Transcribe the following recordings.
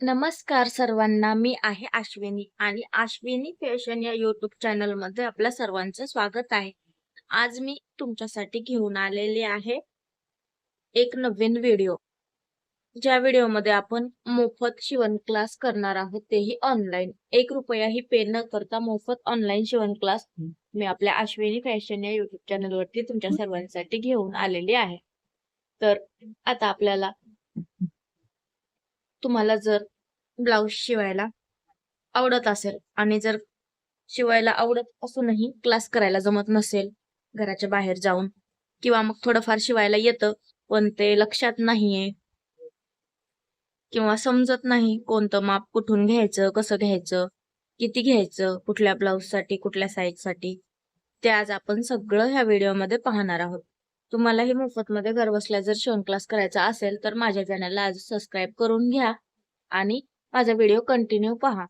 नमस्कार सर्वांना मी आहे अश्विनी आणि अश्विनी फॅशन या युट्यूब चॅनलमध्ये आपल्या सर्वांचं स्वागत आहे. आज मी तुमच्यासाठी घेऊन आलेले आहे एक नवीन व्हिडिओ. ज्या व्हिडिओमध्ये आपण मोफत शिवण क्लास करणार आहोत तेही ऑनलाईन एक रुपयाही पे न करता मोफत ऑनलाईन शिवण क्लास मी आपल्या अश्विनी फॅशन या युट्यूब चॅनल वरती तुमच्या सर्वांसाठी घेऊन आलेली आहे. तर आता आपल्याला तुम्हाला जर ब्लाऊज शिवायला आवडत असेल आणि जर शिवायला आवडत असूनही क्लास करायला जमत नसेल घराच्या बाहेर जाऊन किंवा मग थोडंफार शिवायला येतं पण ते लक्षात नाहीये किंवा समजत नाही कोणतं माप कुठून घ्यायचं कसं घ्यायचं किती घ्यायचं कुठल्या ब्लाऊजसाठी कुठल्या साईजसाठी ते आज आपण सगळं ह्या व्हिडिओमध्ये पाहणार आहोत. तुम्हालाही मोफतमध्ये घरबसल्या जर शिवण क्लास करायचा असेल तर माझ्या चॅनलला आज सबस्क्राईब करून घ्या आणि माझा व्हिडिओ कंटिन्यू पहा.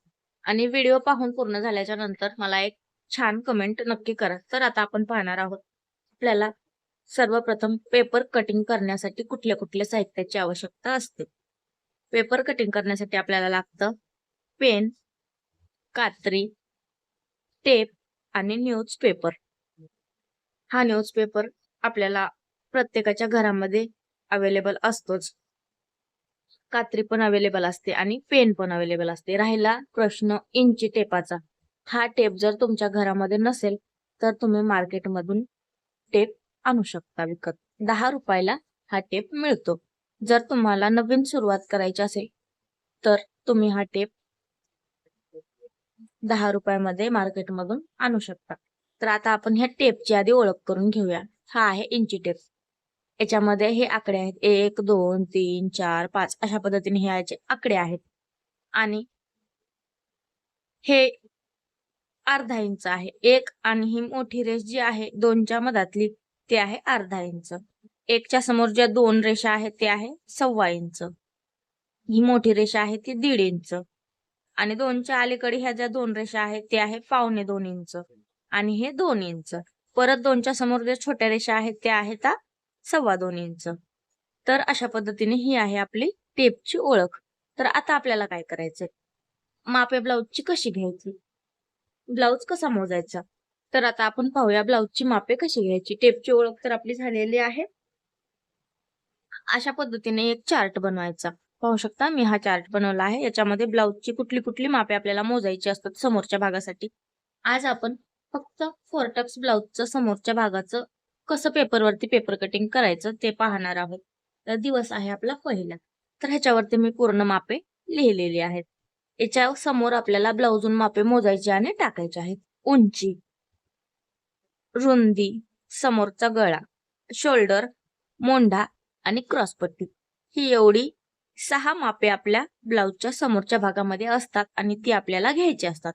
आणि व्हिडिओ पाहून पूर्ण झाल्याच्यानंतर मला एक छान कमेंट नक्की करा. तर आता आपण पाहणार आहोत आपल्याला सर्वप्रथम पेपर कटिंग करण्यासाठी कुठल्या कुठल्या साहित्याची आवश्यकता असते? पेपर कटिंग करण्यासाठी आपल्याला लागतं पेन कात्री टेप आणि न्यूज पेपर हा न्यूज पेपर आपल्याला प्रत्येकाच्या घरामध्ये अवेलेबल असतोच. कात्री पण अवेलेबल असते आणि पेन पण अवेलेबल असते. राहिला प्रश्न इंची टेपाचा. हा टेप जर तुमच्या घरामध्ये नसेल तर तुम्ही मार्केटमधून टेप आणू शकता विकत. दहा रुपयाला हा टेप मिळतो. जर तुम्हाला नवीन सुरुवात करायची असेल तर तुम्ही हा टेप दहा रुपयामध्ये मार्केटमधून आणू शकता. तर आता आपण ह्या टेपची आधी ओळख करून घेऊया. हा आहे इंची टेप याच्यामध्ये हे आकडे आहेत. एक दोन तीन चार पाच अशा पद्धतीने हे याचे आकडे आहेत. आणि हे अर्धा इंच आहे. एक आणि ही मोठी रेष जी आहे दोनच्या मधातली ते आहे अर्धा इंच. एकच्या समोर ज्या दोन रेषा आहेत ते आहे सव्वा इंच. ही मोठी रेषा आहे ती दीड इंच. आणि दोनच्या अलीकडे ह्या ज्या दोन रेषा आहेत ते आहे पावणे दोन इंच. आणि हे दोन इंच. परत दोनच्या समोर जे छोट्या रेषा आहेत त्या आहेत सव्वा दोन इंच. तर अशा पद्धतीने ही आहे आपली टेपची ओळख. तर आता आपल्याला काय करायचंय? मापे ब्लाऊजची कशी घ्यायची? ब्लाऊज कसा मोजायचा? तर आता आपण पाहूया ब्लाऊजची मापे कशी घ्यायची. टेपची ओळख तर आपली झालेली आहे. अशा पद्धतीने एक चार्ट बनवायचा. पाहू शकता मी हा चार्ट बनवला आहे. याच्यामध्ये ब्लाऊजची कुठली कुठली मापे आपल्याला मोजायची असतात समोरच्या भागासाठी. आज आपण फक्त फोरटक्स ब्लाऊजचं समोरच्या भागाचं कसं पेपरवरती पेपर कटिंग करायचं ते पाहणार आहोत. तर दिवस आहे आपला पहिला. तर ह्याच्यावरती मी पूर्ण मापे लिहिलेली आहेत. याच्या समोर आपल्याला ब्लाऊजून मापे मोजायचे आणि टाकायचे आहेत. उंची रुंदी समोरचा गळा शोल्डर मोंढा आणि क्रॉसपट्टी ही एवढी सहा मापे आपल्या ब्लाऊजच्या समोरच्या भागामध्ये असतात आणि ती आपल्याला घ्यायची असतात.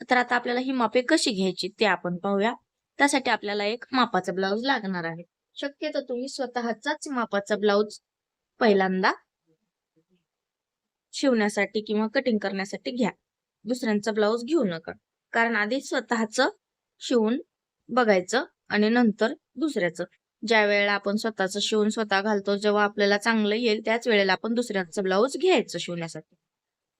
तर आता आपल्याला ही मापे कशी घ्यायची ते आपण पाहूया. त्यासाठी आपल्याला एक मापाचा ब्लाऊज लागणार आहे. शक्यतो तुम्ही स्वतःचाच मापाचा ब्लाऊज पहिल्यांदा शिवण्यासाठी किंवा कटिंग करण्यासाठी घ्या. दुसऱ्यांचा ब्लाऊज घेऊ नका. कारण आधी स्वतःच शिवून बघायचं आणि नंतर दुसऱ्याचं. ज्या वेळेला आपण स्वतःच शिवून स्वतः घालतो जेव्हा आपल्याला चांगलं येईल त्याच वेळेला आपण दुसऱ्यांचं ब्लाऊज घ्यायचं शिवण्यासाठी.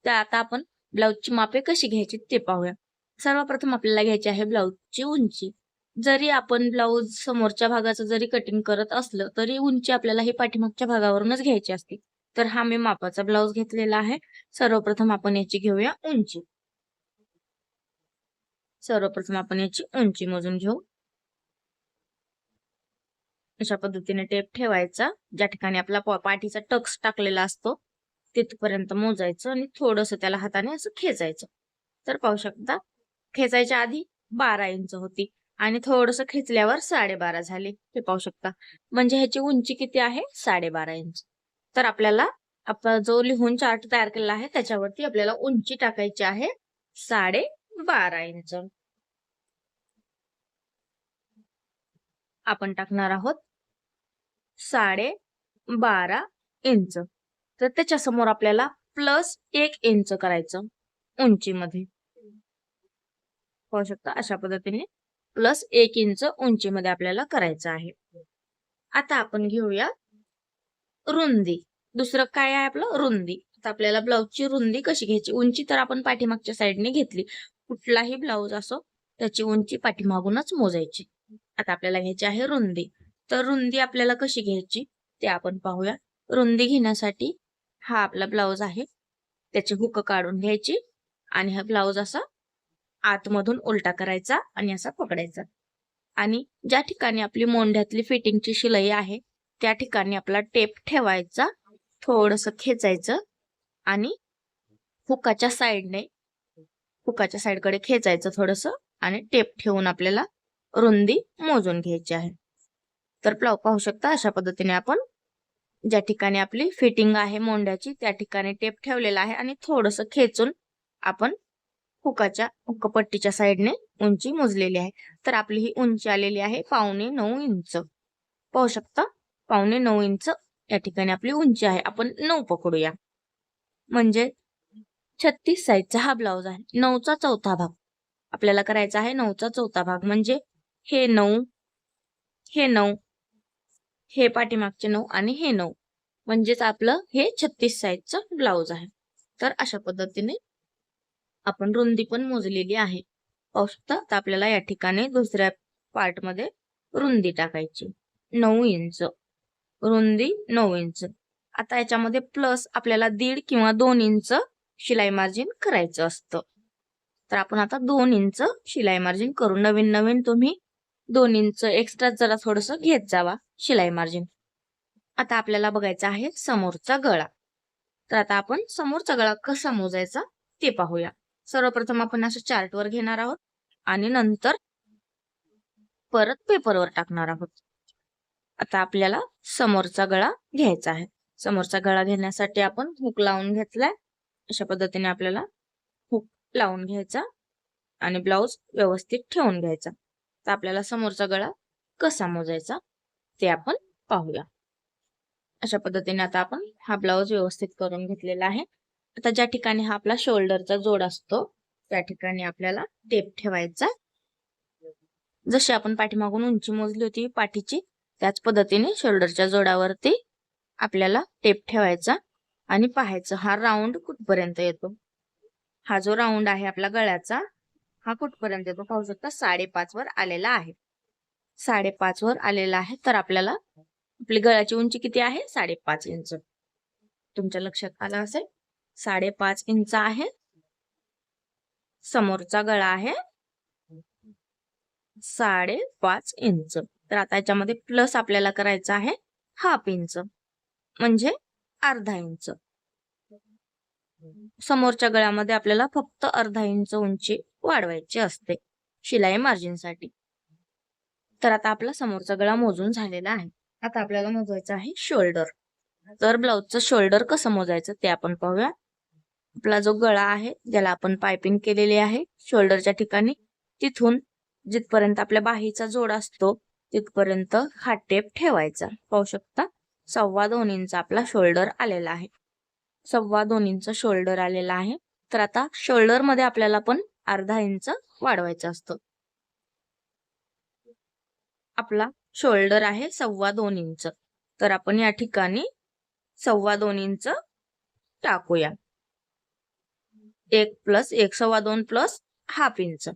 तर आता आपण ब्लाऊजची मापे कशी घ्यायची ते पाहूया. सर्वप्रथम आपल्याला घ्यायची आहे ब्लाऊजची उंची. जरी आपण ब्लाऊज समोरच्या भागाचं जरी कटिंग करत असलं तरी उंची आपल्याला ही पाठीमागच्या भागावरूनच घ्यायची असते. तर हा मी मापाचा ब्लाऊज घेतलेला आहे. सर्वप्रथम आपण याची घेऊया उंची. सर्वप्रथम आपण याची उंची मोजून घेऊ. अशा पद्धतीने टेप ठेवायचा. ज्या ठिकाणी आपला पाठीचा टक्स टाकलेला असतो तिथपर्यंत मोजायचं आणि थोडस त्याला हाताने असं खेचायचं. तर पाहू शकता खेचायच्या आधी बारा इंच होती. आणि थोडस खेचल्यावर साडेबारा झाले. हे पाहू शकता. म्हणजे ह्याची उंची किती आहे? साडेबारा इंच. तर आपल्याला आपण जो लिहून चार्ट तयार केलेला आहे त्याच्यावरती आपल्याला उंची टाकायची आहे साडे बारा इंच. आपण टाकणार आहोत साडे बारा इंच. तर त्याच्यासमोर आपल्याला प्लस एक इंच करायचं उंचीमध्ये. पाहू शकता अशा पद्धतीने. प्लस एक इंच उंचीमध्ये आपल्याला करायचं आहे. आता आपण घेऊया रुंदी. दुसरं काय आहे आपलं? रुंदी. आता आपल्याला ब्लाऊजची रुंदी कशी घ्यायची? उंची तर आपण पाठीमागच्या साईडने घेतली. कुठलाही ब्लाऊज असो त्याची उंची पाठीमागूनच मोजायची. आता आपल्याला घ्यायची आहे रुंदी. तर रुंदी आपल्याला कशी घ्यायची? ते आपण पाहूया. रुंदी घेण्यासाठी हा आपला ब्लाऊज आहे. त्याची हुक काढून घ्यायची. आणि हा ब्लाऊज असा आतमधून उलटा करायचा आणि असा पकडायचा. आणि ज्या ठिकाणी आपली मोंढ्यातली फिटिंगची शिलाई आहे त्या ठिकाणी आपला टेप ठेवायचा थोडस खेचायचं आणि हुकाच्या साईडने हुकाच्या साईडकडे खेचायचं थोडस आणि टेप ठेवून आपल्याला रुंदी मोजून घ्यायची आहे. तर प्लाव पाहू शकता अशा पद्धतीने आपण ज्या ठिकाणी आपली फिटिंग आहे मोंड्याची त्या ठिकाणी टेप ठेवलेला आहे आणि थोडस खेचून आपण हुकाच्या हुकपट्टीच्या साईडने उंची मोजलेली आहे. तर आपली ही उंची आलेली आहे पावणे नऊ इंच. पाहू शकता पावणे नऊ इंच या ठिकाणी आपली उंची आहे. आपण नऊ पकडूया. म्हणजे छत्तीस साईजचा हा ब्लाउज आहे. नऊचा चौथा भाग. आपल्याला करायचा आहे नऊचा चौथा भाग. म्हणजे हे नऊ हे नऊ हे पाठीमागचे नऊ आणि हे नऊ. म्हणजेच आपलं हे छत्तीस साईजचं ब्लाउज आहे. तर अशा पद्धतीने आपण रुंदी पण मोजलेली आहे. पाहू शकता आता आपल्याला या ठिकाणी दुसऱ्या पार्टमध्ये रुंदी टाकायची. नऊ इंच. रुंदी नऊ इंच. आता याच्यामध्ये प्लस आपल्याला दीड किंवा दोन इंच शिलाई मार्जिन करायचं असतं. तर आपण आता दोन इंच शिलाई मार्जिन करू. नवीन नवीन तुम्ही दोन इंच एक्स्ट्रा जरा थोडस घेत जावा शिलाई मार्जिन आता आपल्याला बघायचा आहे समोरचा गळा. तर आता आपण समोरचा गळा कसा मोजायचा ते पाहूया. सर्वप्रथम आपण असं चार्टवर घेणार आहोत आणि नंतर परत पेपरवर टाकणार आहोत. आता आपल्याला समोरचा गळा घ्यायचा आहे. समोरचा गळा घेण्यासाठी आपण हुक लावून घेतलाय. अशा पद्धतीने आपल्याला हुक लावून घ्यायचा आणि ब्लाऊज व्यवस्थित ठेवून घ्यायचा. तर आपल्याला समोरचा गळा कसा मोजायचा ते आपण पाहूया. अशा पद्धतीने आता आपण हा ब्लाऊज व्यवस्थित करून घेतलेला आहे. आता ज्या ठिकाणी हा आपला शोल्डरचा जोड असतो त्या ठिकाणी आपल्याला टेप ठेवायचा जशी आपण पाठीमागून उंची मोजली होती पाठीची त्याच पद्धतीने शोल्डरच्या जोडावरती आपल्याला टेप ठेवायचा आणि पाहायचं हा राऊंड कुठपर्यंत येतो? हा जो राऊंड आहे आपला गळ्याचा हा कुठपर्यंत येतो? पाहू शकता साडेपाच वर आलेला आहे. साडेपाच वर आलेला आहे तर आपल्याला आपली गळ्याची उंची किती आहे? साडेपाच इंच. तुमच्या लक्षात आलं असेल? साडेपाच इंच आहे. समोरचा गळा आहे. साडेपाच इंच. तर आता याच्यामध्ये प्लस आपल्याला करायचा आहे हाफ इंच म्हणजे अर्धा इंच समोरच्या गळ्यामध्ये आपल्याला फक्त अर्धा इंच उंची वाढवायची असते. शिलाई मार्जिनसाठी तर आता आपला समोरचा गळा मोजून झालेला आहे. आता आपल्याला मोजायचं आहे शोल्डर तर ब्लाउजचं शोल्डर कसं मोजायचं ते आपण पाहूया. आपला जो गळा आहे ज्याला आपण पायपिंग केलेली आहे शोल्डरच्या ठिकाणी तिथून जिथपर्यंत आपल्या बाहीचा जोड असतो तिथपर्यंत हा टेप ठेवायचा. पाहू शकता सव्वा दोन इंच आपला शोल्डर आलेला आहे. सव्वा दोन इंच शोल्डर आलेला आहे. तर आता शोल्डरमध्ये आपल्याला पण अर्धा इंच वाढवायचं असतं. आपला शोल्डर आहे सव्वा दोन इंच. तर आपण या ठिकाणी सव्वा दोन इंच टाकूया. एक प्लस एक सव्वा दोन प्लस हाफ इंच.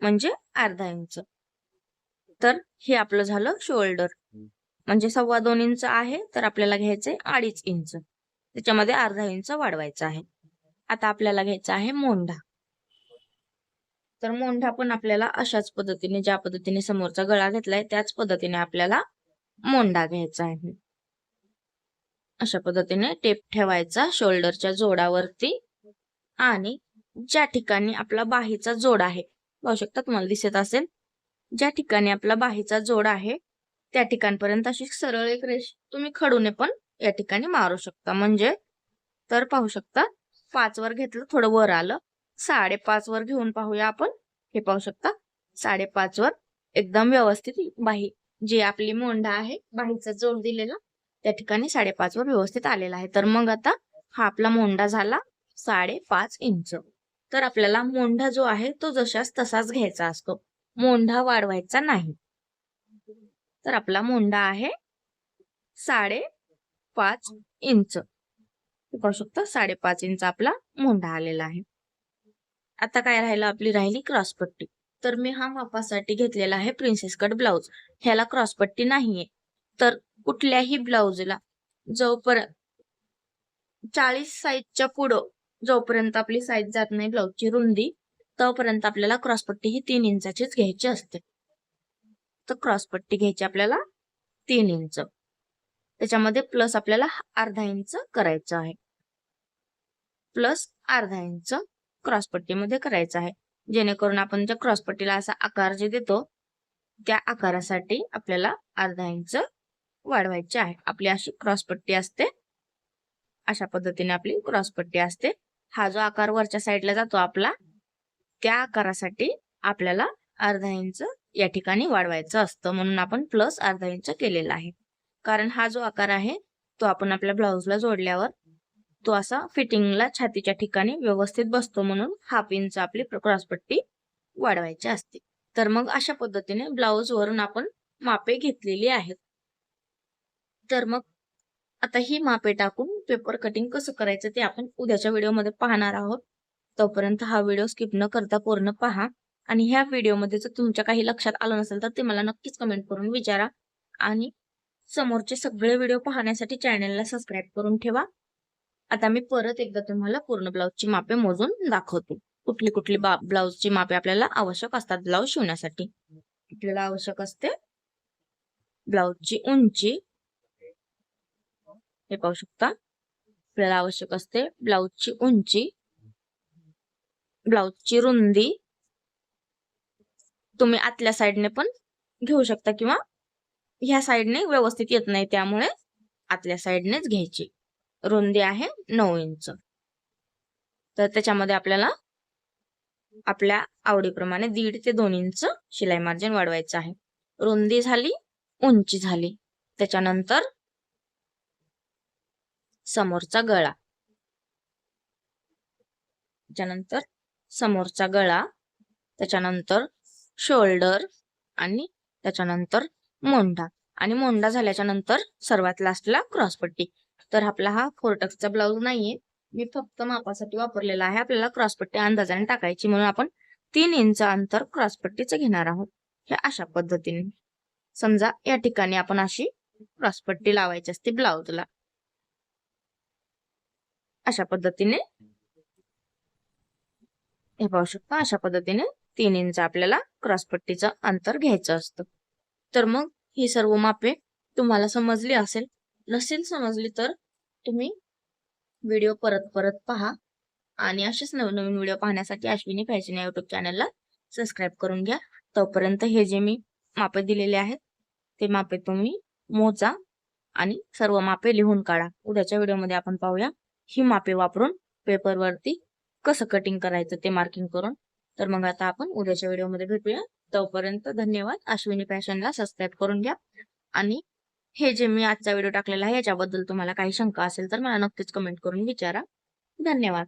म्हणजे अर्धा इंच. तर हे आपलं झालं शोल्डर. म्हणजे सव्वा दोन इंच आहे तर आपल्याला घ्यायचंय अडीच इंच. त्याच्यामध्ये अर्धा इंच वाढवायचा आहे. आता आपल्याला घ्यायचा आहे मोंढा. तर मोंढा पण आपल्याला अशाच पद्धतीने ज्या पद्धतीने समोरचा गळा घेतलाय त्याच पद्धतीने आपल्याला मोंढा घ्यायचा आहे. अशा पद्धतीने टेप ठेवायचा शोल्डरच्या जोडावरती. आणि ज्या ठिकाणी आपला बाहीचा जोड आहे पाहू शकता तुम्हाला दिसत असेल. ज्या ठिकाणी आपला बाहीचा जोड आहे त्या ठिकाणपर्यंत अशी सरळ एक रेष तुम्ही खडूने पण या ठिकाणी मारू शकता. म्हणजे तर पाहू शकता पाच वर घेतलं थोडं वर आलं. साडेपाच वर घेऊन पाहूया आपण. हे पाहू शकता साडेपाच वर एकदम व्यवस्थित बाही जी आपली मोंढा आहे बाहीचा जोड दिलेला त्या ठिकाणी साडेपाच वर व्यवस्थित आलेला आहे. तर मग आता हा आपला मोंढा झाला. साडेपाच इंच. तर आपल्याला मोंढा जो आहे तो जशाच तसाच घ्यायचा असतो. मोंढा वाढवायचा नाही. तर आपला मोंढा आहे साडे पाच इंच पाहू शकता साडेपाच इंच आपला मोंढा आलेला आहे. आता काय राहिलं? आपली राहिली क्रॉसपट्टी तर मी हा मापासाठी घेतलेला आहे प्रिन्सेस कट ब्लाउज ह्याला क्रॉसपट्टी नाहीये. तर कुठल्याही ब्लाउजला जवळपर्यंत चाळीस साईजच्या पुढं जोपर्यंत आपली साईज जात नाही ब्लाऊजची रुंदी तोपर्यंत आपल्याला क्रॉसपट्टी ही तीन इंचाचीच घ्यायची असते. तर क्रॉसपट्टी घ्यायची आपल्याला तीन इंच. त्याच्यामध्ये प्लस आपल्याला अर्धा इंच करायचं आहे. प्लस अर्धा इंच क्रॉसपट्टीमध्ये करायचं आहे. जेणेकरून आपण ज्या क्रॉसपट्टीला असा आकार जे देतो त्या आकारासाठी आपल्याला अर्धा इंच वाढवायचे आहे. आपली अशी क्रॉसपट्टी असते. अशा पद्धतीने आपली क्रॉसपट्टी असते. हा जो आकार वरच्या साईडला जातो आपला त्या आकारासाठी आपल्याला अर्धा इंच या ठिकाणी वाढवायचं असतं. म्हणून आपण प्लस अर्धा इंच केलेला आहे. कारण हा जो आकार आहे तो आपण आपल्या ब्लाऊजला जोडल्यावर तो असा फिटिंगला छातीच्या ठिकाणी व्यवस्थित बसतो. म्हणून हाफ इंच आपली क्रॉसपट्टी वाढवायची असते. तर मग अशा पद्धतीने ब्लाऊज वरून आपण मापे घेतलेली आहेत. तर मग आता ही मापे टाकून पेपर कटिंग कसं करायचं ते आपण उद्याच्या व्हिडिओमध्ये पाहणार आहोत. तोपर्यंत हा व्हिडिओ स्किप न करता पूर्ण पहा. आणि ह्या व्हिडिओमध्ये जर तुमच्या काही लक्षात आलं नसेल तर ते मला नक्कीच कमेंट करून विचारा. आणि समोरचे सगळे व्हिडिओ पाहण्यासाठी चॅनलला सबस्क्राईब करून ठेवा. आता मी परत एकदा तुम्हाला पूर्ण ब्लाऊजची मापे मोजून दाखवते. कुठली कुठली ब्लाऊजची मापे आपल्याला आवश्यक असतात ब्लाऊज शिवण्यासाठी. आपल्याला आवश्यक असते? ब्लाऊजची उंची. हे पाहू शकता. आपल्याला आवश्यक असते. ब्लाउजची उंची ब्लाउजची रुंदी तुम्ही आतल्या साईडने पण घेऊ शकता किंवा ह्या साईडने व्यवस्थित येत नाही त्यामुळे आतल्या साईडनेच घ्यायची. रुंदी आहे नऊ इंच. तर त्याच्यामध्ये आपल्याला आपल्या आवडीप्रमाणे दीड ते दोन इंच शिलाई मार्जिन वाढवायचं आहे. रुंदी झाली उंची झाली. त्याच्यानंतर समोरचा गळा. त्याच्यानंतर समोरचा गळा त्याच्यानंतर शोल्डर आणि त्याच्यानंतर मोंढा. आणि मोंढा झाल्याच्यानंतर सर्वात लास्टला क्रॉसपट्टी तर आपला हा फोरटक्सचा ब्लाऊज नाहीये. मी फक्त मापासाठी वापरलेला आहे. आपल्याला क्रॉसपट्टी अंदाजाने टाकायची. म्हणून आपण तीन इंच अंतर क्रॉसपट्टीचं घेणार आहोत. हे अशा पद्धतीने. समजा या ठिकाणी आपण अशी क्रॉसपट्टी लावायची असते ब्लाऊजला अशा पद्धतीने हे पाहू शकता अशा पद्धतीने तीन इंच आपल्याला क्रॉसपट्टीचं अंतर घ्यायचं असतं. तर मग ही सर्व मापे तुम्हाला समजली असेल. नसेल समजली तर तुम्ही व्हिडिओ परत परत पहा आणि असेच नवीन नवीन व्हिडिओ पाहण्यासाठी अश्विनी फॅशन या युट्यूब चॅनलला सबस्क्राईब करून घ्या. तोपर्यंत हे जे मी मापे दिलेले आहेत ते मापे तुम्ही मोजा आणि सर्व मापे लिहून काढा. उद्याच्या व्हिडिओमध्ये आपण पाहूया. ही मापे वापरून पेपरवरती कसं कटिंग करायचं ते मार्किंग करून. तर मग आता आपण उद्याच्या व्हिडिओमध्ये भेटूया. तोपर्यंत धन्यवाद. अश्विनी फॅशनला सबस्क्राईब करून घ्या. आणि हे जे मी आजचा व्हिडिओ टाकलेला आहे याच्याबद्दल तुम्हाला काही शंका असेल तर मला नक्कीच कमेंट करून विचारा. धन्यवाद.